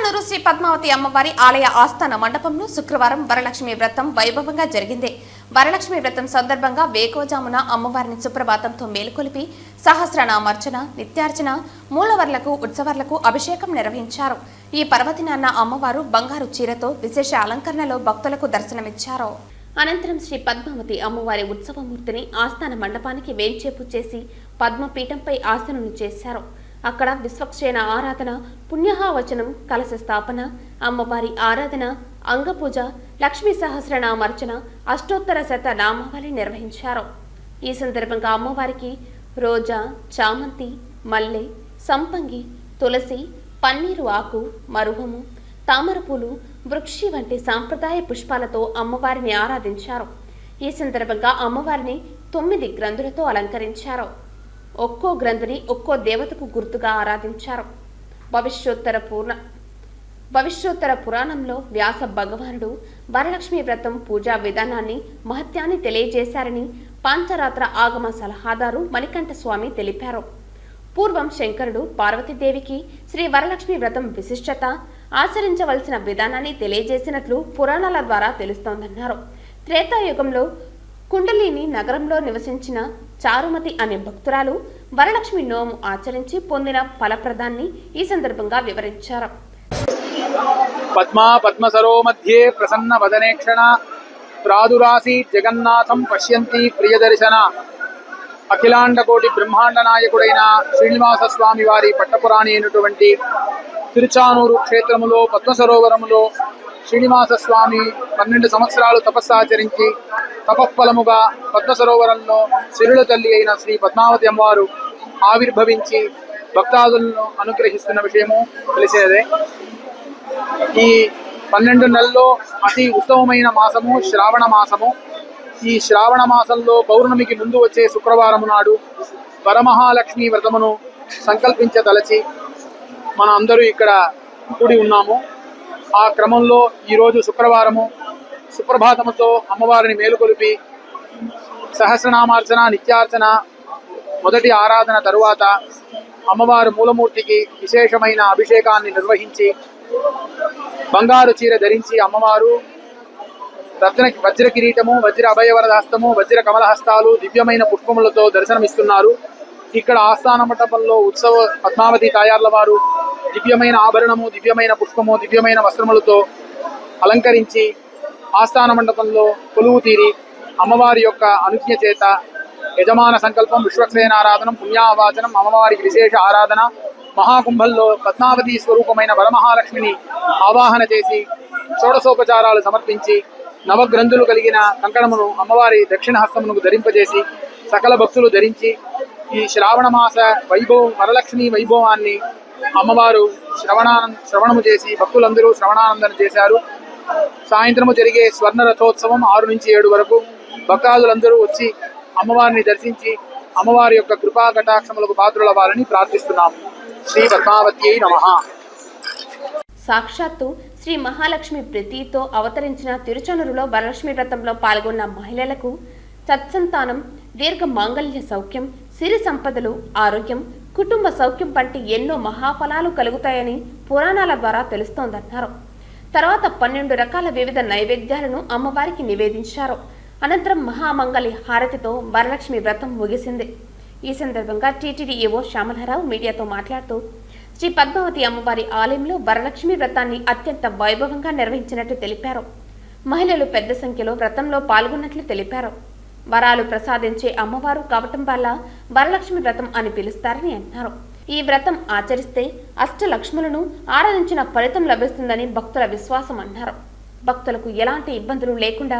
తిరుచానూరు శ్రీ పద్మావతి అమ్మవారి ఆలయ ఆస్థాన మండపంలో శుక్రవారం వరలక్ష్మి వ్రతం వైభవంగా జరిగింది. వరలక్ష్మి వ్రతం సందర్భంగా వేకోజామున అమ్మవారిని సుప్రభాతంతో మేలుకొలిపి సహస్రనామార్చన నిత్యార్చన మూలవర్లకు ఉత్సవర్లకు అభిషేకం నిర్వహించారు. ఈ పర్వదినాన్న అమ్మవారు బంగారు చీరతో విశేష అలంకరణలో భక్తులకు దర్శనమిచ్చారు. అనంతరం శ్రీ పద్మావతి అమ్మవారి ఉత్సవమూర్తిని ఆస్థాన మండపానికి వేంచేపు చేసి పద్మపీఠంపై ఆసనం చేశారు. అక్కడ విశ్వక్షేణ ఆరాధన పుణ్యహావచనం కలశ స్థాపన అమ్మవారి ఆరాధన అంగపూజ లక్ష్మీ సహస్రనామర్చన అష్టోత్తర శత నామావళి నిర్వహించారు. ఈ సందర్భంగా అమ్మవారికి రోజా చామంతి మల్లె సంపంగి తులసి పన్నీరు ఆకు మరుహము తామరపూలు వృక్షి వంటి సాంప్రదాయ పుష్పాలతో అమ్మవారిని ఆరాధించారు. ఈ సందర్భంగా అమ్మవారిని తొమ్మిది గ్రంథులతో అలంకరించారు. ఒక్కో గ్రంథుని ఒక్కో దేవతకు గుర్తుగా ఆరాధించారు. భవిష్యోత్తర పూర్ణ భవిష్యోత్తర పురాణంలో వ్యాస భగవానుడు వరలక్ష్మి వ్రతం పూజా విధానాన్ని మహత్యాన్ని తెలియజేశారని పాంచరాత్ర ఆగమ సలహాదారు మణికంఠ స్వామి తెలిపారు. పూర్వం శంకరుడు పార్వతీదేవికి శ్రీ వరలక్ష్మి వ్రతం విశిష్టత ఆచరించవలసిన విధానాన్ని తెలియజేసినట్లు పురాణాల ద్వారా తెలుస్తోందన్నారు. త్రేతాయుగంలో కుండలిని నగరంలో నివసించిన చారుమతి అనే భక్తురాలు వరలక్ష్మి నోము ఆచరించి పొందిన ఫలప్రదాన్ని ఈ సందర్భంగా వివరించారు. పద్మా పద్మసరో మధ్యే ప్రసన్న వదనేక్షణ ప్రాదురాసి జగన్నాథం పశ్యంతి ప్రియదర్శన. అఖిలాండకోటి బ్రహ్మాండ నాయకుడైన శ్రీనివాస స్వామి వారి పట్టపురాణి అయినటువంటి తిరుచానూరు క్షేత్రములో పద్మసరోవరములో శ్రీనివాస స్వామి పన్నెండు సంవత్సరాలు తపస్సాచరించి పపలముగా పద్మ సరోవరంలో శిరుల తల్లి అయిన శ్రీ పద్మావతి అమ్మవారు ఆవిర్భవించి భక్తాదులను అనుగ్రహిస్తున్న విషయము తెలిసేదే. ఈ పన్నెండు నెలల్లో అతి ఉత్తమమైన మాసము శ్రావణ మాసము. ఈ శ్రావణ మాసంలో పౌర్ణమికి ముందు వచ్చే శుక్రవారం నాడు వరమహాలక్ష్మి వ్రతమును సంకల్పించదలచి మన అందరూ ఇక్కడ కూడి ఉన్నాము. ఆ క్రమంలో ఈరోజు శుక్రవారము సుప్రభాతముతో అమ్మవారిని మేలుకొలిపి సహస్రనామార్చన నిత్యార్చన మొదటి ఆరాధన తరువాత అమ్మవారు మూలమూర్తికి విశేషమైన అభిషేకాన్ని నిర్వహించి బంగారు చీర ధరించి అమ్మవారు రత్న వజ్ర కిరీటము వజ్ర అభయవరద హస్తము వజ్ర కమల హస్తాలు దివ్యమైన పుష్పములతో దర్శనమిస్తున్నారు. ఇక్కడ ఆస్థాన మండపంలో ఉత్సవ పద్మావతి తాయార్ల వారు దివ్యమైన ఆభరణము దివ్యమైన పుష్పము దివ్యమైన వస్త్రములతో అలంకరించి ఆస్థాన మండపంలో కొలువు తీరి అమ్మవారి యొక్క అనుజ్ఞ చేత యజమాన సంకల్పం విశ్వక్సేనారాధనం పుణ్యావాచనం అమ్మవారికి విశేష ఆరాధన మహాకుంభంలో పద్మావతి స్వరూపమైన వరమహాలక్ష్మిని ఆవాహన చేసి షోడశోపచారాలు సమర్పించి నవగ్రంథులు కలిగిన కంకణమును అమ్మవారి దక్షిణ హస్తమునకు ధరింపజేసి సకల భక్తులు ధరించి ఈ శ్రావణ మాస వైభవం వరలక్ష్మి వైభవాన్ని అమ్మవారు శ్రవణానం శ్రవణము చేసి భక్తులందరూ శ్రవణానందన చేశారు. సాయంత్రము జరిగే స్వర్ణ రథోత్సవం ఆరు నుంచి ఏడు వరకు భక్తాదులందరూ వచ్చి అమ్మవారిని దర్శించి అమ్మవారి యొక్క కృపా కటాక్షములకు పాత్రులవ్వాలని ప్రార్థిస్తున్నాము. శ్రీ పద్మావతి నమ. సాక్షాత్తు శ్రీ మహాలక్ష్మి ప్రతితో అవతరించిన తిరుచనురులో వరలక్ష్మి వ్రతంలో పాల్గొన్న మహిళలకు సత్సంతానం దీర్ఘ మాంగళ్య సౌఖ్యం సిరి సంపదలు ఆరోగ్యం కుటుంబ సౌఖ్యం వంటి ఎన్నో మహాఫలాలు కలుగుతాయని పురాణాల ద్వారా తెలుస్తోందన్నారు. తర్వాత పన్నెండు రకాల వివిధ నైవేద్యాలను అమ్మవారికి నివేదించారు. అనంతరం మహామంగళి హారతితో వరలక్ష్మి వ్రతం ముగిసింది. ఈ సందర్భంగా టీటీడీ ఈవో శ్యామలరావు మీడియాతో మాట్లాడుతూ శ్రీ పద్మావతి అమ్మవారి ఆలయంలో వరలక్ష్మి వ్రతాన్ని అత్యంత వైభవంగా నిర్వహించినట్లు తెలిపారు. మహిళలు పెద్ద సంఖ్యలో వ్రతంలో పాల్గొన్నట్లు తెలిపారు. వరాలు ప్రసాదించే అమ్మవారు కావటం వల్ల వరలక్ష్మి వ్రతం అని పిలుస్తారని అన్నారు. ఈ వ్రతం ఆచరిస్తే అష్టలక్ష్ములను ఆరాధించిన ఫలితం లభిస్తుందని భక్తుల విశ్వాసం అన్నారు. భక్తులకు ఎలాంటి ఇబ్బందులు లేకుండా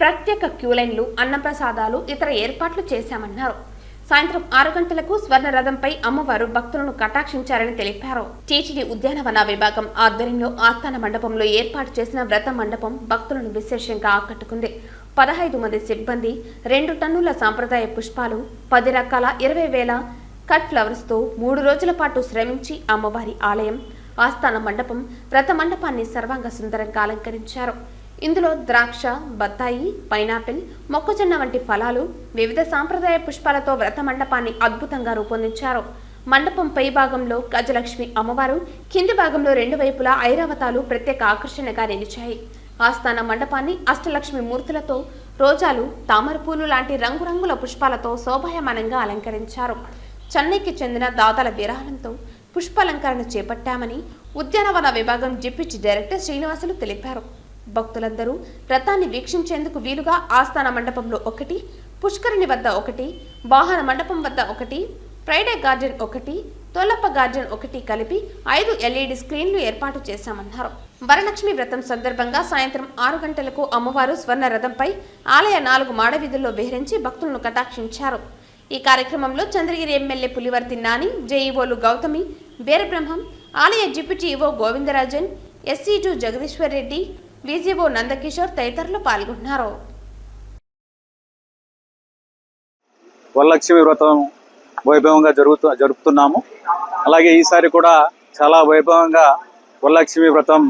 ప్రత్యేక క్యూలైన్లు అన్నప్రసాదాలు ఇతర ఏర్పాట్లు చేశామన్నారు. సాయంత్రం ఆరు గంటలకు స్వర్ణ రథంపై అమ్మవారు భక్తులను కటాక్షించారని తెలిపారు. టీటీడీ ఉద్యానవన విభాగం ఆధ్వర్యంలో ఆస్థాన మండపంలో ఏర్పాటు చేసిన వ్రత మండపం భక్తులను విశేషంగా ఆకట్టుకుంది. పదహైదు మంది సిబ్బంది రెండు టన్నుల సాంప్రదాయ పుష్పాలు పది రకాల ఇరవై వేల కట్ ఫ్లవర్స్తో మూడు రోజుల పాటు శ్రమించి అమ్మవారి ఆలయం ఆస్థాన మండపం వ్రత మండపాన్ని సర్వాంగ సుందరంగా అలంకరించారు. ఇందులో ద్రాక్ష బత్తాయి పైనాపిల్ మొక్కజొన్న వంటి ఫలాలు వివిధ సాంప్రదాయ పుష్పాలతో వ్రత మండపాన్ని అద్భుతంగా రూపొందించారు. మండపం పై భాగంలో గజలక్ష్మి అమ్మవారు కింది భాగంలో రెండు వైపులా ఐరావతాలు ప్రత్యేక ఆకర్షణగా నిలిచాయి. ఆస్థాన మండపాన్ని అష్టలక్ష్మి మూర్తులతో రోజాలు తామర పూలు లాంటి రంగురంగుల పుష్పాలతో శోభాయమానంగా అలంకరించారు. చెన్నైకి చెందిన దాతల విరాళంతో పుష్పాలంకరణ చేపట్టామని ఉద్యానవన విభాగం డిప్యూటీ డైరెక్టర్ శ్రీనివాసులు తెలిపారు. భక్తులందరూ రథాన్ని వీక్షించేందుకు వీలుగా ఆస్థాన మండపంలో ఒకటి పుష్కరిణి వద్ద ఒకటి వాహన మండపం వద్ద ఒకటి ఫ్రైడే గార్డెన్ ఒకటి తోలప్ప గార్డెన్ ఒకటి కలిపి ఐదు ఎల్ఈడి స్క్రీన్లు ఏర్పాటు చేశామన్నారు. వరలక్ష్మి వ్రతం సందర్భంగా సాయంత్రం ఆరు గంటలకు అమ్మవారు స్వర్ణ రథంపై ఆలయ నాలుగు మాడవీధుల్లో విహరించి భక్తులను కటాక్షించారు. ఈ కార్యక్రమంలో చంద్రగిరి ఎమ్మెల్యే పులివర్తి నాని జేఈఓలు గౌతమి వీరబ్రహ్మం ఆలయ డిప్యూటీ ఈవో గోవిందరాజన్ ఎస్సీ2 జగదీశ్వర్ రెడ్డి విజిఓ నందకిషోర్ తదితరులు పాల్గొన్నారు. వరలక్ష్మి వ్రతం వైభవంగా జరుగుతూ జరుపుతున్నాము. అలాగే ఈసారి కూడా చాలా వైభవంగా వరలక్ష్మి వ్రతం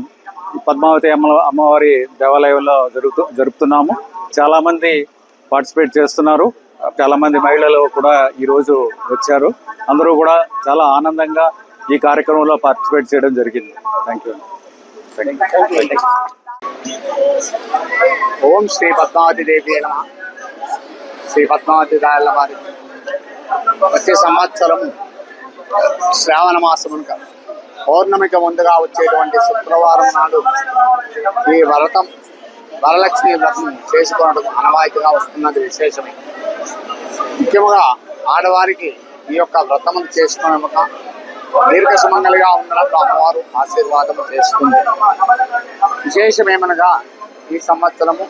పద్మావతి అమ్మ అమ్మవారి దేవాలయంలో జరుగుతూ జరుపుతున్నాము. చాలామంది పార్టిసిపేట్ చేస్తున్నారు. చాలా మంది మహిళలు కూడా ఈరోజు వచ్చారు. అందరూ కూడా చాలా ఆనందంగా ఈ కార్యక్రమంలో పార్టిసిపేట్ చేయడం జరిగింది. థ్యాంక్ యూ ఓం శ్రీ పద్మావతి దేవి నమ. శ్రీ పద్మావతి దాయల వారి ప్రతి సంవత్సరం శ్రావణ మాసమునుక పౌర్ణమికి ముందుగా వచ్చేటువంటి శుక్రవారం నాడు ఈ వ్రతం వరలక్ష్మి వ్రతం చేసుకోవడం అనవాయితీగా వస్తున్నది విశేషమే ముఖ్యంగా ఆడవారికి ఈ యొక్క వ్రతమును చేసుకున్న దీర్ఘ సుమంగలిగా ఉన్నట్లు అమ్మవారు ఆశీర్వాదం చేస్తుంది విశేషమేమనగా ఈ సంవత్సరము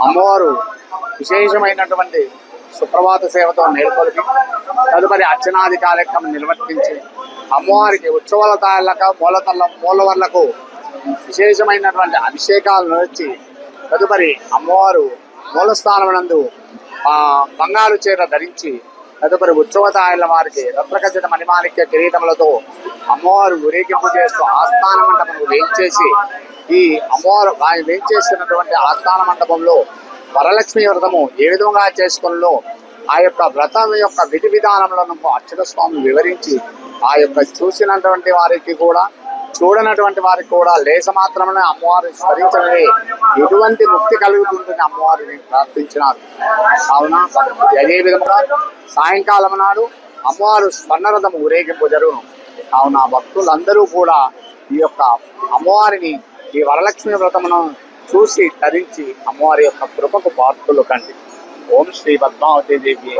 అమ్మవారు విశేషమైనటువంటి సుప్రభాత సేవతో నెలకొల్పి తదుపరి అర్చనాది కార్యక్రమం నిర్వర్తించి అమ్మవారికి ఉత్సవాల తాళ్ళక మూలతల్ల మూలవర్లకు విశేషమైనటువంటి అభిషేకాలు నడిచి తదుపరి అమ్మవారు మూలస్థానమునందు నందు బంగారు చీర ధరించి తదుపరి ఉత్సవతాయిల వారికి రత్నఖచిత మణిమాణిక్య కిరీటములతో అమ్మవారు ఊరేగింపు చేస్తూ ఆస్థాన మండపం వేయించేసి ఈ అమ్మవారు ఆయన వేయించేసినటువంటి ఆస్థాన మండపంలో వరలక్ష్మి వ్రతము ఏ విధంగా చేసుకున్నో ఆ యొక్క వ్రతం యొక్క విధి విధానంలో అర్చక స్వామి వివరించి ఆ యొక్క చూసినటువంటి వారికి కూడా చూడనటువంటి వారికి కూడా లేస మాత్రమే అమ్మవారు స్మరించడమే ఎటువంటి ముక్తి కలుగుతుందని అమ్మవారిని ప్రార్థించినారు. కావున అదే విధముగా సాయంకాలం నాడు అమ్మవారు స్వర్ణరథం ఊరేగింపు జరుగును కావున భక్తులందరూ కూడా ఈ యొక్క అమ్మవారిని ఈ వరలక్ష్మి వ్రతమును చూసి ధరించి అమ్మవారి యొక్క కృపకు పాత్రులు కండి. ఓం శ్రీ పద్మావతి దేవి.